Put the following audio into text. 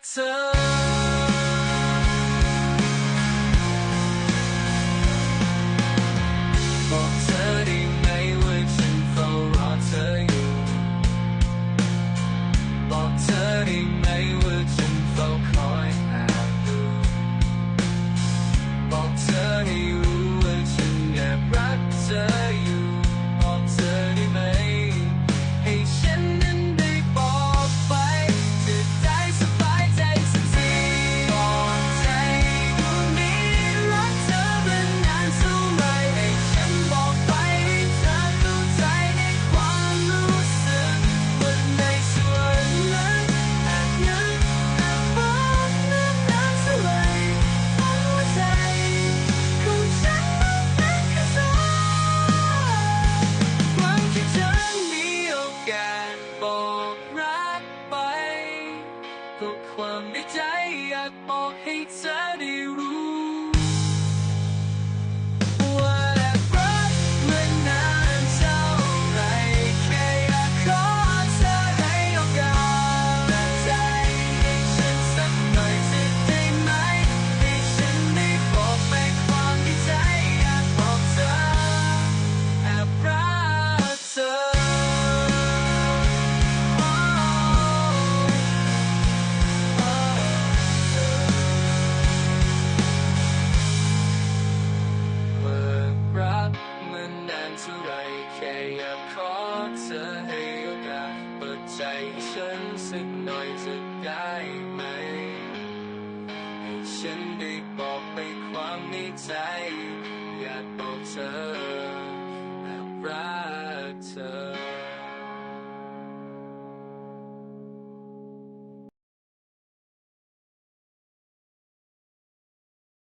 matter. ให้เธอได้รู้ ได้ไหม ให้ฉันได้บอกไปความในใจ อยากบอกเธอ